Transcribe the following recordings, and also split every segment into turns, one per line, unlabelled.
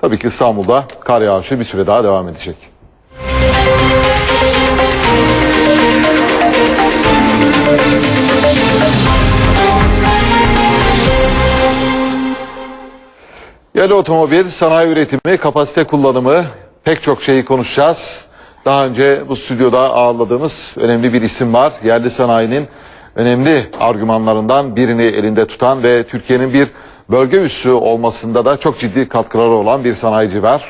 Tabii ki İstanbul'da kar yağışı bir süre daha devam edecek. Yerli otomobil, sanayi üretimi, kapasite kullanımı pek çok şeyi konuşacağız. Daha önce bu stüdyoda ağırladığımız önemli bir isim var. Yerli sanayinin önemli argümanlarından birini elinde tutan ve Türkiye'nin bir bölge üssü olmasında da çok ciddi katkıları olan bir sanayici var.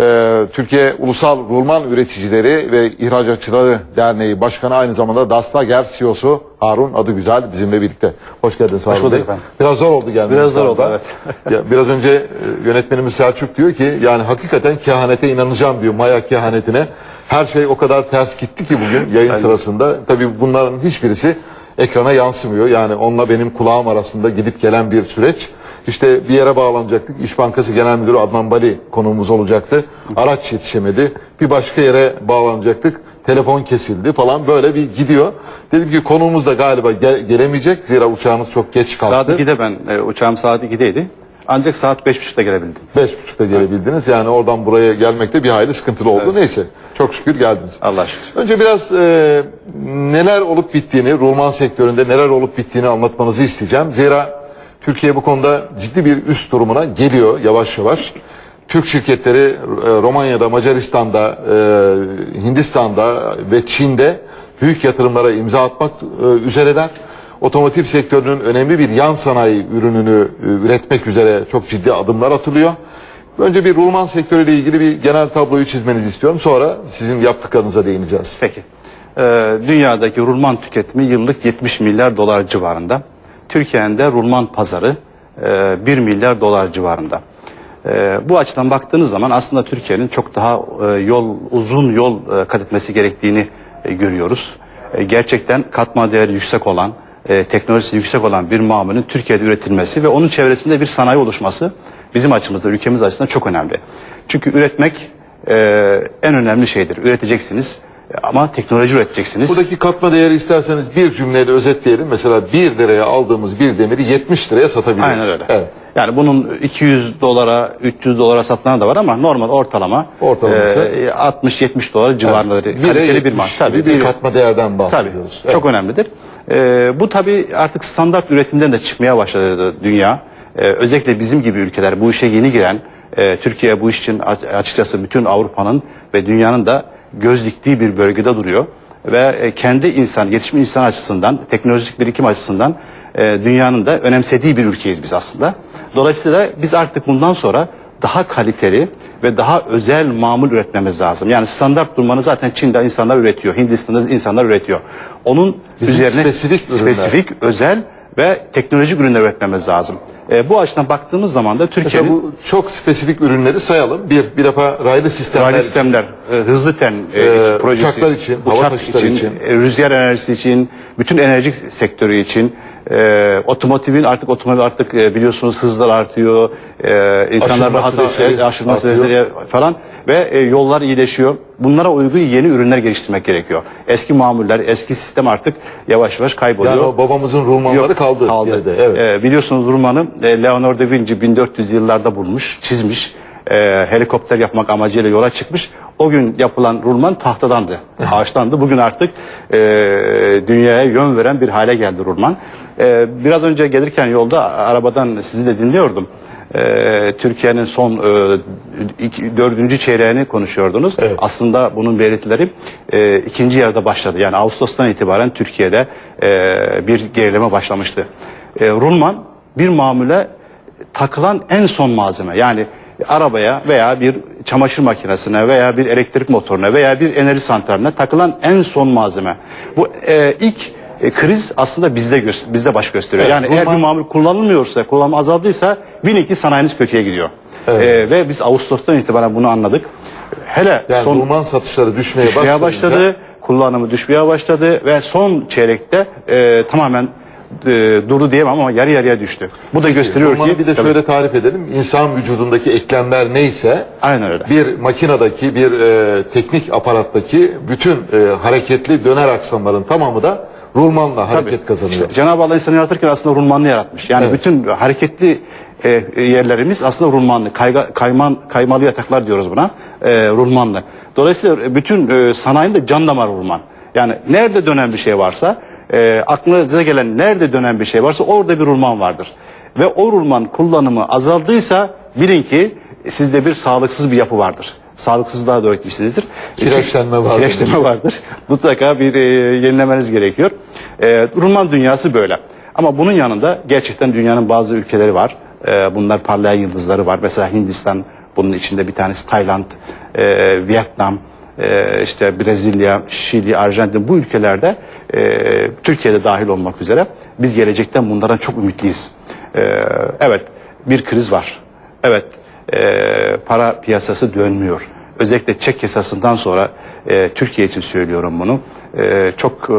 Ee, Türkiye Ulusal Rulman Üreticileri ve İhracatçıları Derneği Başkanı aynı zamanda Dasnager CEO'su Harun Adıgüzel bizimle birlikte. Hoş geldiniz Harun
bulduk
Bey.
efendim.
Biraz zor oldu gelmeniz.
Biraz zor oldu,
ya, biraz önce e, yönetmenimiz Selçuk diyor ki yani hakikaten kehanete inanacağım diyor Maya kehanetine. Her şey o kadar ters gitti ki bugün yayın sırasında. Tabii bunların hiçbirisi ekrana yansımıyor. Yani onunla benim kulağım arasında gidip gelen bir süreç. İşte bir yere bağlanacaktık. İş Bankası Genel Müdürü Adnan Bali konuğumuz olacaktı. Araç yetişemedi. Bir başka yere bağlanacaktık. Telefon kesildi falan böyle bir gidiyor. Dedim ki konuğumuz da galiba gel- gelemeyecek. Zira uçağımız çok geç kalktı.
Saat 2'de ben, e, uçağım saat 2'deydi. Ancak saat 5.30'da gelebildim.
Beş buçukta gelebildiniz. Yani oradan buraya gelmekte bir hayli sıkıntılı oldu. Neyse çok şükür geldiniz.
Allah şükür.
Önce biraz e, neler olup bittiğini, rulman sektöründe neler olup bittiğini anlatmanızı isteyeceğim. Zira Türkiye bu konuda ciddi bir üst durumuna geliyor yavaş yavaş. Türk şirketleri e, Romanya'da, Macaristan'da, e, Hindistan'da ve Çin'de büyük yatırımlara imza atmak e, üzereler. Otomotiv sektörünün önemli bir yan sanayi ürününü üretmek üzere çok ciddi adımlar atılıyor. Önce bir rulman sektörüyle ilgili bir genel tabloyu çizmenizi istiyorum. Sonra sizin yaptıklarınıza değineceğiz.
Peki. Ee, dünyadaki rulman tüketimi yıllık 70 milyar dolar civarında. Türkiye'nin de rulman pazarı e, 1 milyar dolar civarında. E, bu açıdan baktığınız zaman aslında Türkiye'nin çok daha e, yol uzun yol e, kat etmesi gerektiğini e, görüyoruz. E, gerçekten katma değeri yüksek olan, e, teknolojisi yüksek olan bir mamulün Türkiye'de üretilmesi ve onun çevresinde bir sanayi oluşması bizim açımızda, ülkemiz açısından çok önemli. Çünkü üretmek e, en önemli şeydir. Üreteceksiniz ama teknoloji üreteceksiniz.
Buradaki katma değeri isterseniz bir cümleyle özetleyelim. Mesela 1 liraya aldığımız bir demiri 70 liraya satabiliriz.
Aynen öyle.
Evet.
Yani bunun 200 dolara, 300 dolara satılan da var ama normal ortalama
Ortalaması?
e, 60-70 dolar civarındadır.
Bire
Kaliteli bir
70
mal.
gibi bir katma değerden
Tabii.
bahsediyoruz.
Çok önemlidir. E, bu tabii artık standart üretimden de çıkmaya başladı dünya. E, özellikle bizim gibi ülkeler bu işe yeni giren, e, Türkiye bu iş için açıkçası bütün Avrupa'nın ve dünyanın da göz diktiği bir bölgede duruyor. Ve e, kendi insan, gelişmiş insan açısından, teknolojik birikim açısından e, dünyanın da önemsediği bir ülkeyiz biz aslında. Dolayısıyla biz artık bundan sonra daha kaliteli ve daha özel mamul üretmemiz lazım. Yani standart durmanı zaten Çin'de insanlar üretiyor, Hindistan'da insanlar üretiyor. Onun
Bizim
üzerine
spesifik ürünler.
spesifik, özel ve teknolojik ürünler üretmemiz lazım. E, bu açıdan baktığımız zaman da
Mesela
Türkiye'nin
bu çok spesifik ürünleri sayalım. Bir, bir defa raylı sistemler
raylı
için.
sistemler, e, hızlı ten e,
Ee,
projesi,
uçaklar için, hava
uçak
taşıtları için.
e, rüzgar enerjisi için, bütün enerji sektörü için, e, otomotivin artık otomobil artık e, biliyorsunuz hızlar artıyor, e, insanlar
Aşırma
rahat
süreçleri
evet, aşırma süreçleri falan ve e, yollar iyileşiyor. Bunlara uygun yeni ürünler geliştirmek gerekiyor. Eski mamuller, eski sistem artık yavaş yavaş kayboluyor.
Yani o babamızın rulmanları kaldı. Geride, Evet.
Ee, biliyorsunuz Ruman'ı e, Leonardo da Vinci 1400 yıllarda bulmuş, çizmiş. Ee, helikopter yapmak amacıyla yola çıkmış. O gün yapılan rulman tahtadandı, ağaçtandı. Bugün artık e, dünyaya yön veren bir hale geldi rulman. Ee, biraz önce gelirken yolda arabadan sizi de dinliyordum. Ee, Türkiye'nin son e, iki, dördüncü çeyreğini konuşuyordunuz. Aslında bunun belirtileri e, ikinci yarıda başladı. Yani Ağustos'tan itibaren Türkiye'de e, bir gerileme başlamıştı. E, rulman bir mamule takılan en son malzeme. Yani arabaya veya bir çamaşır makinesine veya bir elektrik motoruna veya bir enerji santraline takılan en son malzeme. Bu e, ilk e, kriz aslında bizde bizde baş gösteriyor.
Evet,
yani eğer bir mamul kullanılmıyorsa, kullanım azaldıysa bilin ki sanayiniz kötüye gidiyor. E, ve biz Ağustos'tan itibaren bunu anladık. Hele
Yani
son
rulman satışları düşmeye,
düşmeye başladı, kullanımı düşmeye başladı ve son çeyrekte e, tamamen e, durdu diyemem ama yarı yarıya düştü. Bu da gösteriyor
Rulmanı
ki
bir de
Tabii.
şöyle tarif edelim. İnsan vücudundaki eklemler neyse
Aynen öyle.
bir makinedeki bir e, teknik aparattaki bütün e, hareketli döner aksamların tamamı da rulmanla hareket kazanıyor.
İşte Cenab-ı Allah insanı yaratırken aslında rulmanlı yaratmış. Yani
Evet.
bütün hareketli e, e, yerlerimiz aslında rulmanlı, kayga, kayman, kaymalı yataklar diyoruz buna, e, rulmanlı. Dolayısıyla bütün e, sanayinin de can damarı rulman. Yani nerede dönen bir şey varsa, e, aklınıza gelen nerede dönen bir şey varsa orada bir rulman vardır. Ve o rulman kullanımı azaldıysa bilin ki sizde bir sağlıksız bir yapı vardır. Sağlıksızlığa doğru gitmişsinizdir.
Kireçlenme vardır.
Kireçlenme vardır. Mutlaka bir e, yenilemeniz gerekiyor. E, rulman dünyası böyle. Ama bunun yanında gerçekten dünyanın bazı ülkeleri var. E, bunlar parlayan yıldızları var. Mesela Hindistan bunun içinde bir tanesi Tayland, e, Vietnam, e, işte Brezilya, Şili, Arjantin bu ülkelerde e, Türkiye'de dahil olmak üzere biz gelecekten bunlardan çok ümitliyiz. E, evet bir kriz var. Evet e, para piyasası dönmüyor. Özellikle çek yasasından sonra e, Türkiye için söylüyorum bunu. e, çok e,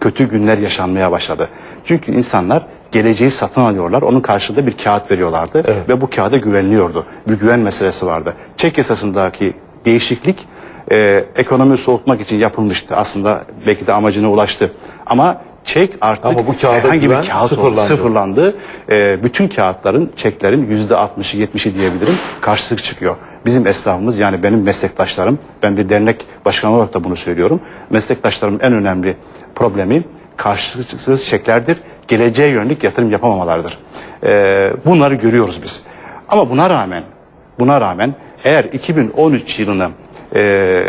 kötü günler yaşanmaya başladı. Çünkü insanlar geleceği satın alıyorlar. Onun karşılığında bir kağıt veriyorlardı ve bu kağıda güveniliyordu. Bir güven meselesi vardı. Çek yasasındaki değişiklik e, ekonomiyi soğutmak için yapılmıştı. Aslında belki de amacına ulaştı. Ama çek artık
Ama bu kağıda
herhangi bir kağıt
sıfırlandı.
sıfırlandı. Ee, bütün kağıtların, çeklerin yüzde 60'ı 70'i diyebilirim karşılık çıkıyor. Bizim esnafımız yani benim meslektaşlarım, ben bir dernek başkanı olarak da bunu söylüyorum. Meslektaşlarımın en önemli problemi karşılıksız çeklerdir. Geleceğe yönelik yatırım yapamamalardır. Ee, bunları görüyoruz biz. Ama buna rağmen, buna rağmen eğer 2013 yılını e,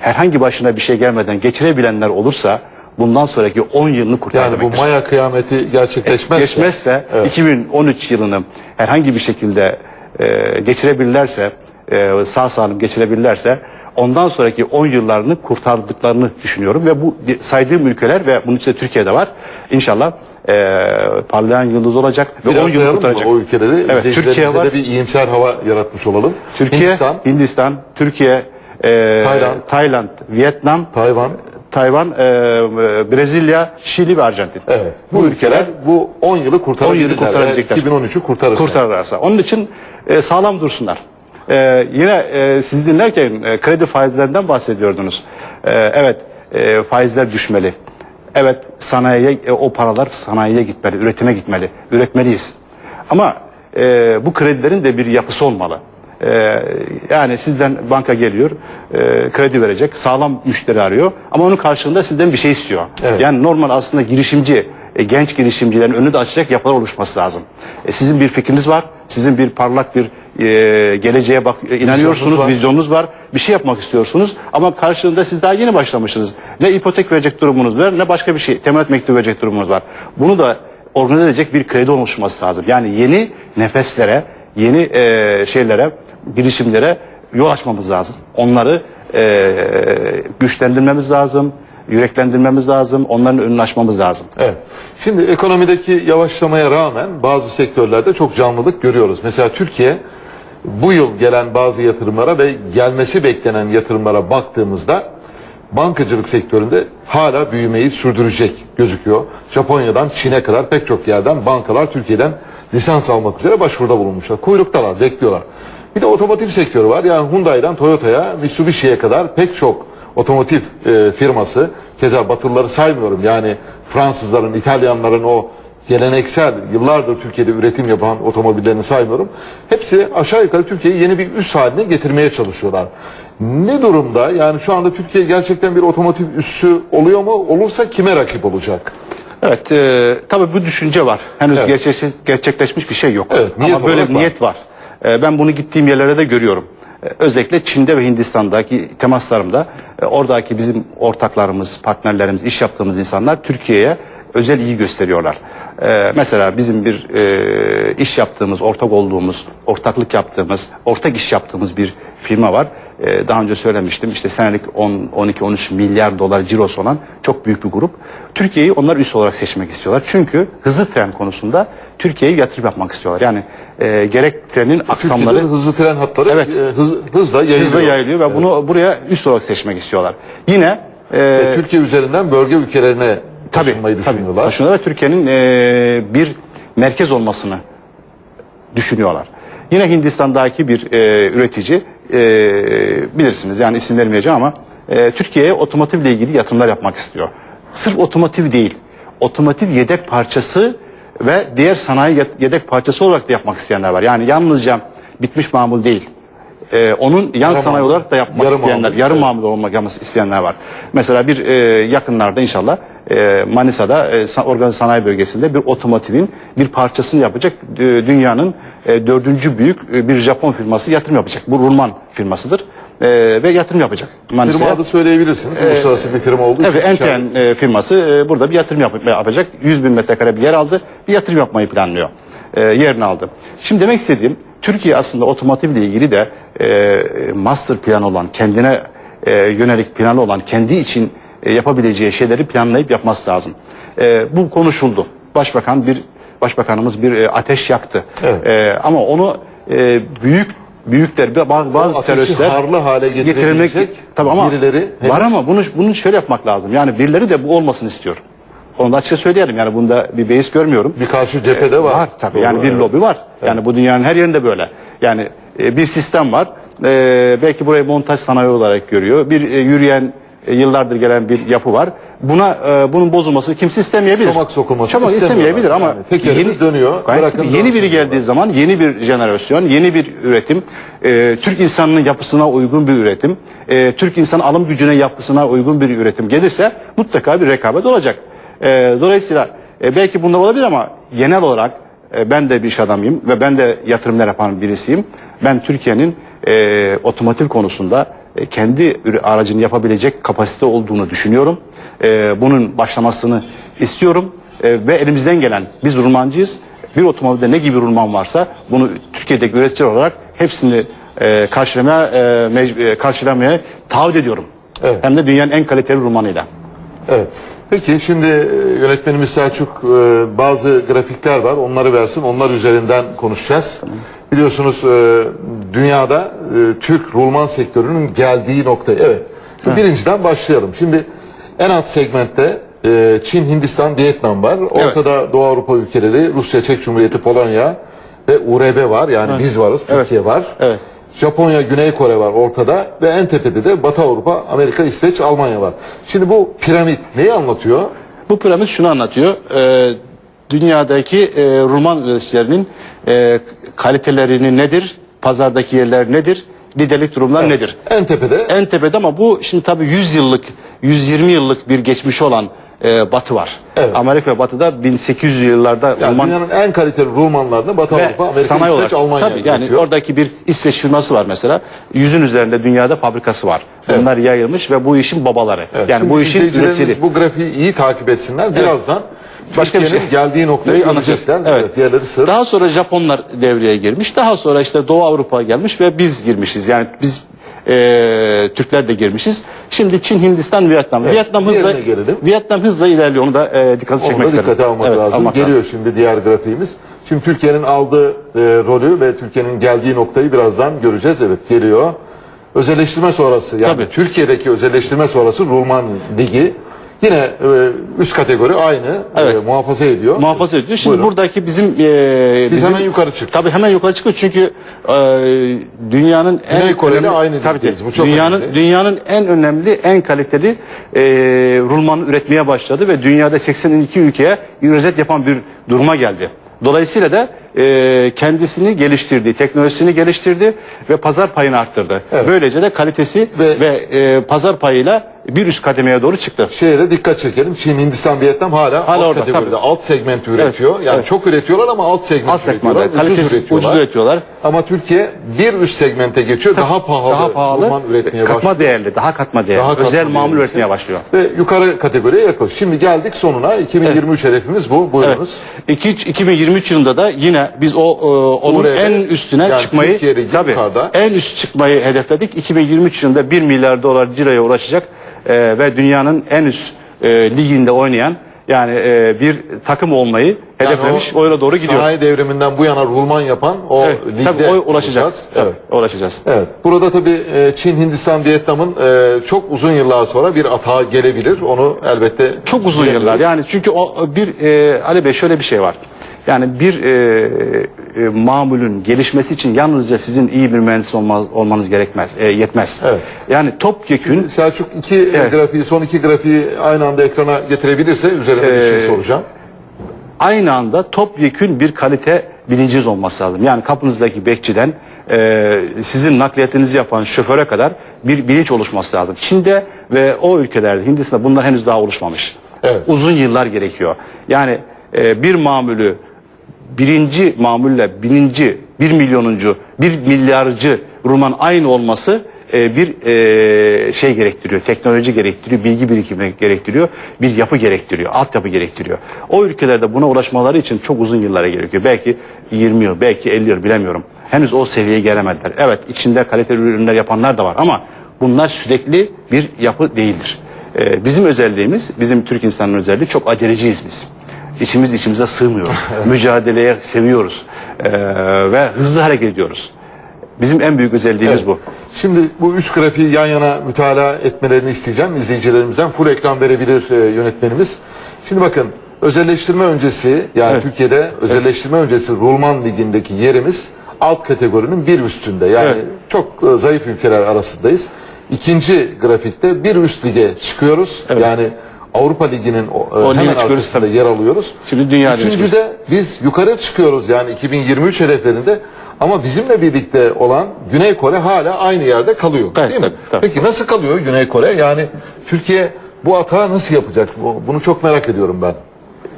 herhangi başına bir şey gelmeden geçirebilenler olursa bundan sonraki 10 yılını kurtar
Yani bu
demektir.
Maya kıyameti gerçekleşmezse
Geçmezse
Evet.
2013 yılını herhangi bir şekilde e, geçirebilirlerse e, sağ salim geçirebilirlerse ondan sonraki 10 yıllarını kurtardıklarını düşünüyorum ve bu saydığım ülkeler ve bunun içinde Türkiye'de var. İnşallah e, parlayan yıldız olacak ve 10
Biraz
yılı
sayalım mı
kurtaracak.
o ülkeleri?
Evet, Türkiye var.
de bir iyimser hava yaratmış olalım.
Türkiye,
Hindistan,
Hindistan, Türkiye, e,
Tayland.
Tayland, Vietnam,
Tayvan.
Tayvan, e, e, Brezilya, Şili ve Arjantin.
Evet. Bu, ülkeler bu 10 yılı kurtarabilirler.
10 yılı kurtarabilecekler.
Eğer 2013'ü kurtarırsa.
kurtarırlarsa. Onun için e, sağlam dursunlar. E, yine e, sizi dinlerken e, kredi faizlerinden bahsediyordunuz. E, evet e, faizler düşmeli. Evet sanayiye e, o paralar sanayiye gitmeli, üretime gitmeli. Üretmeliyiz. Ama e, bu kredilerin de bir yapısı olmalı. E, yani sizden banka geliyor, e, kredi verecek, sağlam müşteri arıyor ama onun karşılığında sizden bir şey istiyor.
Evet.
Yani normal aslında girişimci, e, genç girişimcilerin önünü de açacak yapılar oluşması lazım. E, sizin bir fikriniz var, sizin bir parlak bir e, geleceğe bak e, inanıyorsunuz,
var.
vizyonunuz var, bir şey yapmak istiyorsunuz ama karşılığında siz daha yeni başlamışsınız. Ne ipotek verecek durumunuz var, ne başka bir şey, teminat mektubu verecek durumunuz var. Bunu da organize edecek bir kredi oluşması lazım. Yani yeni nefeslere, yeni e, şeylere, girişimlere yol açmamız lazım. Onları e, güçlendirmemiz lazım, yüreklendirmemiz lazım, onların önünü açmamız lazım.
Evet. Şimdi ekonomideki yavaşlamaya rağmen bazı sektörlerde çok canlılık görüyoruz. Mesela Türkiye bu yıl gelen bazı yatırımlara ve gelmesi beklenen yatırımlara baktığımızda bankacılık sektöründe hala büyümeyi sürdürecek gözüküyor. Japonya'dan Çin'e kadar pek çok yerden bankalar Türkiye'den lisans almak üzere başvuruda bulunmuşlar. Kuyruktalar, bekliyorlar. Bir de otomotiv sektörü var. Yani Hyundai'den Toyota'ya, Mitsubishi'ye kadar pek çok otomotiv e, firması, keza Batılıları saymıyorum. Yani Fransızların, İtalyanların o geleneksel yıllardır Türkiye'de üretim yapan otomobillerini saymıyorum. Hepsi aşağı yukarı Türkiye'yi yeni bir üs haline getirmeye çalışıyorlar. Ne durumda? Yani şu anda Türkiye gerçekten bir otomotiv üssü oluyor mu? Olursa kime rakip olacak?
Evet, e, tabii bu düşünce var. Henüz
Evet.
gerçekleş- gerçekleşmiş bir şey yok.
Evet, niyet
Ama böyle bir
var.
niyet var. E, ben bunu gittiğim yerlere de görüyorum. E, özellikle Çin'de ve Hindistan'daki temaslarımda e, oradaki bizim ortaklarımız, partnerlerimiz, iş yaptığımız insanlar Türkiye'ye özel ilgi gösteriyorlar. E, mesela bizim bir e, iş yaptığımız, ortak olduğumuz, ortaklık yaptığımız, ortak iş yaptığımız bir firma var. E, daha önce söylemiştim işte senelik 10, 12-13 milyar dolar cirosu olan çok büyük bir grup. Türkiye'yi onlar üst olarak seçmek istiyorlar. Çünkü hızlı tren konusunda Türkiye'ye yatırım yapmak istiyorlar. Yani e, gerek trenin aksamları
Türkiye'de hızlı tren hatları
Evet.
e, hız, hızla yayılıyor.
hızla yayılıyor ve bunu buraya üst olarak seçmek istiyorlar. Yine e,
Türkiye üzerinden bölge ülkelerine
tabii,
taşınmayı
tabii,
düşünüyorlar.
taşınıyorlar ve Türkiye'nin e, bir merkez olmasını düşünüyorlar. Yine Hindistan'daki bir e, üretici e, bilirsiniz yani isim vermeyeceğim ama e, Türkiye'ye otomotivle ilgili yatırımlar yapmak istiyor. Sırf otomotiv değil, otomotiv yedek parçası ve diğer sanayi yed- yedek parçası olarak da yapmak isteyenler var. Yani yalnızca bitmiş mamul değil. Ee, onun yan
Yarı
sanayi olarak da yapmak
Yarı
isteyenler,
mamul,
yarı
evet.
mamul olmak isteyenler var. Mesela bir e, yakınlarda inşallah e, Manisa'da e, organize sanayi bölgesinde bir otomotivin bir parçasını yapacak e, dünyanın e, dördüncü büyük e, bir Japon firması yatırım yapacak. Bu Rulman firmasıdır e, ve yatırım yapacak
Firma
Manisa'ya.
adı söyleyebilirsiniz. Uluslararası bir firma olduğu için.
Evet Enten e, firması e, burada bir yatırım yap- yapacak. 100 bin metrekare bir yer aldı. Bir yatırım yapmayı planlıyor. E, yerini aldı. Şimdi demek istediğim Türkiye aslında otomotivle ilgili de e, master plan olan kendine e, yönelik planı olan kendi için e, yapabileceği şeyleri planlayıp yapması lazım. E, bu konuşuldu. Başbakan bir başbakanımız bir e, ateş yaktı.
Evet.
E, ama onu e, büyük büyükler bazı, bazı teröristler
harlı hale getirebilecek
tabii ama
birileri henüz-
var ama bunu bunu şöyle yapmak lazım. Yani birileri de bu olmasını istiyor. Onu da açıkça söyleyelim. Yani bunda bir beis görmüyorum.
Bir karşı cephede var.
Var tabii.
Doğru,
yani bir
evet.
lobi var. Yani bu dünyanın her yerinde böyle. Yani e, bir sistem var. E, belki burayı montaj sanayi olarak görüyor. Bir e, yürüyen e, yıllardır gelen bir yapı var. Buna e, bunun bozulmasını kimse istemeyebilir.
Çomak sokulmasını
Çomak istemeyebilir ama
Yani tekerimiz dönüyor,
Gayet tabii yeni biri geldiği zaman yeni bir jenerasyon, yeni bir üretim, e, Türk insanının yapısına uygun bir üretim, e, Türk insan alım gücüne yapısına uygun bir üretim gelirse mutlaka bir rekabet olacak. E, dolayısıyla e, belki bunlar olabilir ama genel olarak e, ben de bir iş adamıyım ve ben de yatırımlar yapan birisiyim. Ben Türkiye'nin e, otomotiv konusunda e, kendi aracını yapabilecek kapasite olduğunu düşünüyorum. E, bunun başlamasını istiyorum E, ve elimizden gelen biz rulmancıyız. Bir otomobilde ne gibi rulman varsa bunu Türkiye'deki üreticiler olarak hepsini e, karşılamaya e, e, karşılamaya taahhüt ediyorum.
Evet.
Hem de dünyanın en kaliteli rulmanıyla.
Evet. Peki şimdi yönetmenimiz Selçuk bazı grafikler var. Onları versin. Onlar üzerinden konuşacağız. Biliyorsunuz dünyada e, Türk rulman sektörünün geldiği nokta. Evet. Şimdi birinciden başlayalım. Şimdi en alt segmentte e, Çin, Hindistan, Vietnam var. Ortada Doğu Avrupa ülkeleri, Rusya, Çek Cumhuriyeti, Polonya ve URB var. Yani biz varız, Türkiye var.
Evet.
Japonya, Güney Kore var ortada ve en tepede de Batı Avrupa, Amerika, İsveç, Almanya var. Şimdi bu piramit neyi anlatıyor?
Bu piramit şunu anlatıyor. E, dünyadaki e, rulman üreticilerinin e, kalitelerini nedir? Pazardaki yerler nedir? Liderlik durumlar nedir?
En tepede
En tepede ama bu şimdi tabii 100 yıllık, 120 yıllık bir geçmiş olan e, Batı var.
Evet.
Amerika ve Batı'da 1800 yıllarda
yani
rulman
dünyanın en kaliteli rulmanlarını Batı Avrupa, Amerika, İsveç,
olarak.
Almanya
Tabii yani
üretiyor.
oradaki bir İsveç firması var mesela. Yüzün üzerinde dünyada fabrikası var.
Evet.
Bunlar yayılmış ve bu işin babaları.
Evet,
yani
şimdi
bu işin üreticileri.
bu grafiği iyi takip etsinler. Birazdan
Başka bir şey.
geldiği noktayı görecekler. Evet.
Evet.
diğerleri sır.
Daha sonra Japonlar devreye girmiş. Daha sonra işte Doğu Avrupa gelmiş ve biz girmişiz. Yani biz eee, Türkler de girmişiz. Şimdi Çin, Hindistan, Vietnam. Vietnam hızla
gelelim.
Vietnam hızla ilerliyor. Onu da eee dikkati
Onu
çekmek isterim.
dikkate almak
Evet,
lazım.
almak
Geliyor şimdi diğer grafiğimiz. Şimdi Türkiye'nin aldığı e, rolü ve Türkiye'nin geldiği noktayı birazdan göreceğiz. Evet geliyor. Özelleştirme sonrası yani
Tabii.
Türkiye'deki özelleştirme sonrası Rulman Ligi yine e, üst kategori aynı e,
Evet.
muhafaza ediyor.
muhafaza ediyor. Şimdi
Buyurun.
buradaki bizim eee
Biz
bizim
hemen yukarı çıktık.
Tabii hemen yukarı çıkıyor çünkü eee, dünyanın
Güney
en
Kore ile
önemli-
aynı
tabii ki.
Bu çok
dünyanın
önemli.
dünyanın en önemli, en kaliteli eee rulmanı üretmeye başladı ve dünyada 82 ülkeye ihracat yapan bir duruma geldi. Dolayısıyla da eee, kendisini geliştirdi, teknolojisini geliştirdi ve pazar payını arttırdı.
Evet.
Böylece de kalitesi
Ve-
ve, eee, pazar payıyla bir üst kademeye doğru çıktı.
Şeye de dikkat çekelim. Çin, Hindistan, Vietnam hala,
Hala
alt
orada,
kategoride.
tabii.
Alt segment üretiyor.
Evet,
Yani
evet.
çok üretiyorlar ama alt segment
Alt
üretiyorlar. Ucuz
kalitesi
üretiyorlar.
ucuz üretiyorlar.
Ama Türkiye bir üst segmente geçiyor. daha pahalı,
daha pahalı,
üretmeye
katma
başlıyor.
değerli, daha katma değerli,
Daha katma
özel mamul üretmeye başlıyor.
Ve yukarı kategoriye yaklaşıyoruz. Şimdi geldik sonuna. 2023 hedefimiz bu.
Evet.
Buyurunuz.
İki, 2023 yılında da yine biz o e, onun
Oraya
en üstüne
yani
çıkmayı tabii
yukarıda.
en üst çıkmayı hedefledik. 2023 yılında 1 milyar dolar ciroya ulaşacak e, ve dünyanın en üst e, liginde oynayan yani e, bir takım olmayı
Yani
hedeflemiş. o yöne doğru gidiyor.
Sanayi devriminden bu yana rulman yapan o
Evet,
ligde
tabii o ulaşacak.
olacağız. Evet.
ulaşacağız.
Evet. Burada tabii e, Çin, Hindistan, Vietnam'ın e, çok uzun yıllar sonra bir atağa gelebilir. Onu elbette
Çok uzun yıllar. Yani çünkü o bir e, Ali Bey şöyle bir şey var. Yani bir e, e, mamulün gelişmesi için yalnızca sizin iyi bir mühendis olmaz, olmanız gerekmez, e, yetmez.
Evet.
Yani topyekün
Selçuk iki e,
Evet.
grafiği, son iki grafiği aynı anda ekrana getirebilirse üzerine bir şey
Ee,
soracağım.
aynı anda topyekün bir kalite bilinciniz olması lazım. Yani kapınızdaki bekçiden e, sizin nakliyatınızı yapan şoföre kadar bir bilinç oluşması lazım. Çin'de ve o ülkelerde Hindistan'da bunlar henüz daha oluşmamış.
Evet.
Uzun yıllar gerekiyor. Yani e, bir mamülü birinci mamulle bininci, bir milyonuncu, bir milyarcı Ruman aynı olması e, bir e, şey gerektiriyor, teknoloji gerektiriyor, bilgi birikimi gerektiriyor, bir yapı gerektiriyor, altyapı gerektiriyor. O ülkelerde buna ulaşmaları için çok uzun yıllara gerekiyor. Belki 20 yıl, belki 50 yıl bilemiyorum. Henüz o seviyeye gelemediler. Evet içinde kaliteli ürünler yapanlar da var ama bunlar sürekli bir yapı değildir. E, bizim özelliğimiz, bizim Türk insanının özelliği çok aceleciyiz biz. İçimiz içimize sığmıyor. Mücadeleye seviyoruz. Ee, ve hızlı hareket ediyoruz. Bizim en büyük özelliğimiz
Evet.
bu.
Şimdi bu üç grafiği yan yana mütalaa etmelerini isteyeceğim izleyicilerimizden. Full ekran verebilir e, yönetmenimiz. Şimdi bakın özelleştirme öncesi yani
Evet.
Türkiye'de özelleştirme öncesi Rulman Ligi'ndeki yerimiz alt kategorinin bir üstünde. Yani
Evet.
çok e, zayıf ülkeler arasındayız. İkinci grafikte bir üst lige çıkıyoruz. Yani Avrupa Ligi'nin o, e, hemen arkasında yer alıyoruz.
Şimdi dünya
Üçüncüde biz yukarı çıkıyoruz yani 2023 hedeflerinde. Ama bizimle birlikte olan Güney Kore hala aynı yerde kalıyor.
Evet,
değil mi?
tabii, tabii.
Peki nasıl kalıyor Güney Kore? Yani Türkiye bu hata nasıl yapacak? Bu- Bunu çok merak ediyorum ben.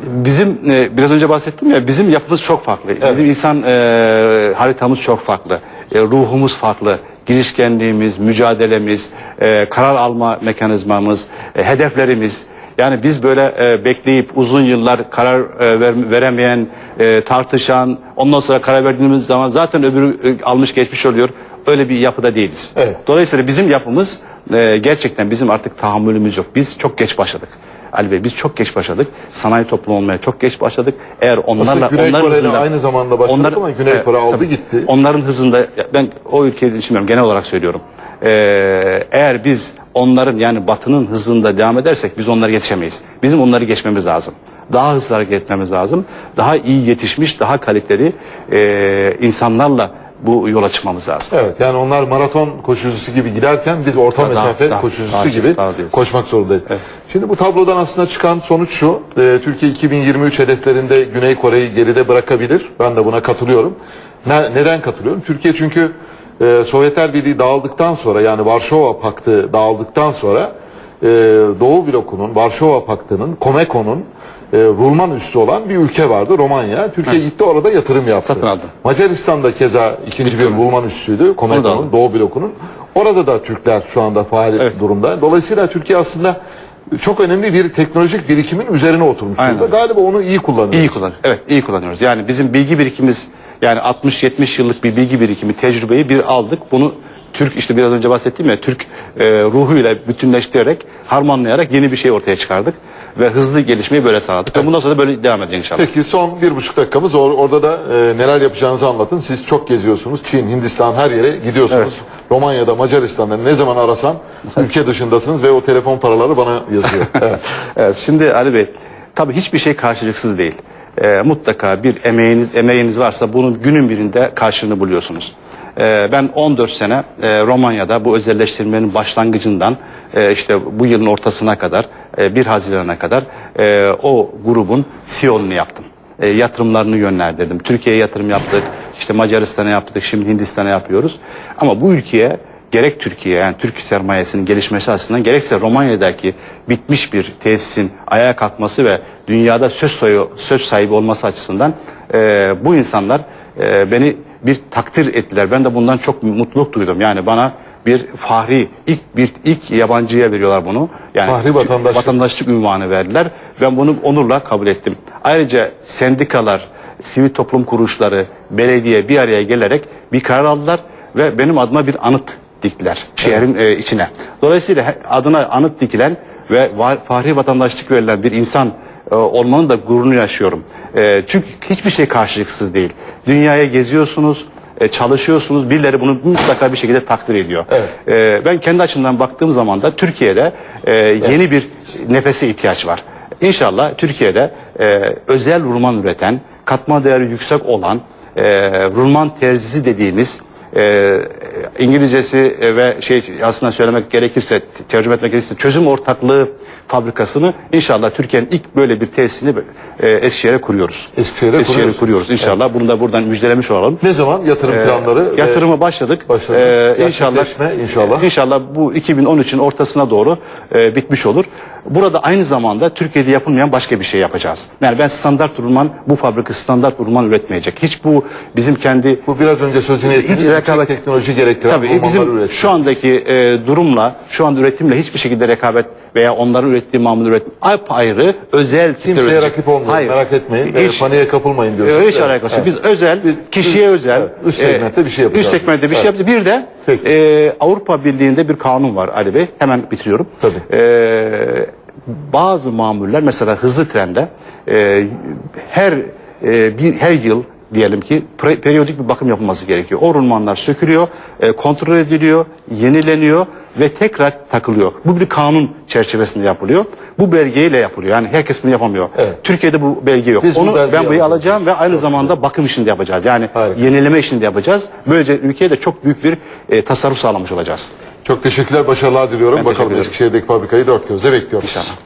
Bizim e, biraz önce bahsettim ya bizim yapımız çok farklı. Bizim insan e, haritamız çok farklı. E, ruhumuz farklı. Girişkenliğimiz, mücadelemiz, e, karar alma mekanizmamız, e, hedeflerimiz. Yani biz böyle e, bekleyip uzun yıllar karar e, ver- veremeyen, e, tartışan, ondan sonra karar verdiğimiz zaman zaten öbürü e, almış geçmiş oluyor. Öyle bir yapıda değiliz.
Evet.
Dolayısıyla bizim yapımız e, gerçekten bizim artık tahammülümüz yok. Biz çok geç başladık. Ali Bey biz çok geç başladık. Sanayi toplumu olmaya çok geç başladık. Eğer onlarla
Aslında Güney
onların
Kore'yle
hızında
aynı zamanda başladık ama Güney Kore aldı gitti.
Onların hızında ben o ülkeyi düşünmüyorum genel olarak söylüyorum. Ee, eğer biz onların yani batının hızında devam edersek biz onlara yetişemeyiz. Bizim onları geçmemiz lazım. Daha hızlı hareket etmemiz lazım. Daha iyi yetişmiş, daha kaliteli e, insanlarla bu yola çıkmamız lazım.
Evet yani onlar maraton koşucusu gibi giderken biz orta
Daha-
mesafe
daha-
koşucusu
daha
gibi
daha
koşmak zorundayız. Şimdi bu tablodan aslında çıkan sonuç şu. e, Türkiye 2023 hedeflerinde Güney Kore'yi geride bırakabilir. Ben de buna katılıyorum. Ne- neden katılıyorum? Türkiye çünkü e, Sovyetler Birliği dağıldıktan sonra yani Varşova Paktı dağıldıktan sonra e, Doğu blokunun, Varşova Paktı'nın, Comeco'nun e, Rulman üssü olan bir ülke vardı Romanya. Türkiye gitti orada yatırım yaptı.
Satın aldı.
Macaristan'da keza ikinci bir Rulman üssüydü.
Onu da
Comeco'nun,
aldı.
Doğu blokunun. Orada da Türkler şu anda faal durumda. Dolayısıyla Türkiye aslında çok önemli bir teknolojik birikimin üzerine oturmuş durumda. Galiba onu iyi kullanıyoruz.
İyi kullan. Evet, iyi kullanıyoruz. Yani bizim bilgi birikimimiz yani 60-70 yıllık bir bilgi birikimi, tecrübeyi bir aldık. Bunu Türk işte biraz önce bahsettiğim ya Türk e, ruhuyla bütünleştirerek, harmanlayarak yeni bir şey ortaya çıkardık ve hızlı gelişmeyi böyle sağladık. Ve bundan sonra da böyle devam edecek inşallah.
Peki son bir buçuk dakikamız Or- orada da e, neler yapacağınızı anlatın. Siz çok geziyorsunuz. Çin, Hindistan her yere gidiyorsunuz. Romanya'da, Macaristan'da ne zaman arasan ülke dışındasınız ve o telefon paraları bana yazıyor. Evet.
Evet, şimdi Ali Bey, tabii hiçbir şey karşılıksız değil. Ee, mutlaka bir emeğiniz emeğiniz varsa bunun günün birinde karşılığını buluyorsunuz. Ee, ben 14 sene e, Romanya'da bu özelleştirmenin başlangıcından e, işte bu yılın ortasına kadar, e, 1 Haziran'a kadar e, o grubun CEO'unu yaptım. Yatırımlarını yönlendirdim. Türkiye'ye yatırım yaptık, işte Macaristan'a yaptık, şimdi Hindistan'a yapıyoruz. Ama bu ülkeye gerek Türkiye yani Türk sermayesinin gelişmesi açısından gerekse Romanya'daki bitmiş bir tesisin ayağa kalkması ve dünyada söz, soyu, söz sahibi olması açısından e, bu insanlar e, beni bir takdir ettiler. Ben de bundan çok mutluluk duydum. Yani bana bir fahri ilk bir ilk yabancıya veriyorlar bunu. Yani
Fahri vatandaşlık.
vatandaşlık ünvanı verdiler. Ben bunu onurla kabul ettim. Ayrıca sendikalar, sivil toplum kuruluşları, belediye bir araya gelerek bir karar aldılar ve benim adıma bir anıt diktiler şehrin e, içine. Dolayısıyla adına anıt dikilen ve fahri vatandaşlık verilen bir insan e, olmanın da gururunu yaşıyorum. E, çünkü hiçbir şey karşılıksız değil. Dünyaya geziyorsunuz, e, çalışıyorsunuz. Birileri bunu mutlaka bir şekilde takdir ediyor.
Evet.
E, ben kendi açımdan baktığım zaman da Türkiye'de e, yeni bir nefese ihtiyaç var. İnşallah Türkiye'de e, özel rulman üreten, katma değeri yüksek olan e, rulman terzisi dediğimiz e, İngilizcesi e, ve şey aslında söylemek gerekirse, tercüme etmek gerekirse çözüm ortaklığı fabrikasını inşallah Türkiye'nin ilk böyle bir tesisini e, Eskişehir'e kuruyoruz.
Eskişehir'e kuruyorsunuz.
kuruyoruz inşallah. Bunu da buradan müjdelemiş olalım.
Ne zaman yatırım planları? ve-
Yatırıma başladık.
Başladınız.
Ee, inşallah
inşallah.
İnşallah bu 2013'ün ortasına doğru e, bitmiş olur. Burada aynı zamanda Türkiye'de yapılmayan başka bir şey yapacağız. Yani ben standart rulman bu fabrika standart rulman üretmeyecek. Hiç bu bizim kendi
Bu biraz önce sözünü ettiğiniz
Hiç rekabet-
teknoloji gerektiren
Tabii
romanları
bizim
üretmek.
şu andaki e, durumla, şu an üretimle hiçbir şekilde rekabet veya onların ürettiği mamul üretim apayrı özel
Kimseye rakip olmayın,
Hayır.
merak etmeyin, e,
Hiç,
paniğe kapılmayın diyorsunuz.
e, hiç alakası
evet.
Biz özel,
Bir-
kişiye
üst-
özel.
evet, üst segmentte bir şey yapacağız.
Üst segmentte bir şey
Evet.
yapacağız. Bir de
Peki.
e, Avrupa Birliği'nde bir kanun var Ali Bey. Hemen bitiriyorum.
Tabii.
E, bazı mamuller mesela hızlı trende e, her e, bir her yıl diyelim ki pre- periyodik bir bakım yapılması gerekiyor. O rulmanlar sökülüyor, e, kontrol ediliyor, yenileniyor ve tekrar takılıyor. Bu bir kanun çerçevesinde yapılıyor. Bu belgeyle yapılıyor. Yani herkes bunu yapamıyor.
Evet.
Türkiye'de bu belge yok.
Biz bu
Onu
belgeyi
ben buraya alacağım ve aynı zamanda bakım işini de yapacağız. Yani
Harika.
yenileme işini de yapacağız. Böylece ülkeye de çok büyük bir e, tasarruf sağlamış olacağız.
Çok teşekkürler, başarılar diliyorum.
Ben
Bakalım
teşekkür ederim.
Eskişehir'deki fabrikayı dört gözle bekliyoruz.
İnşallah.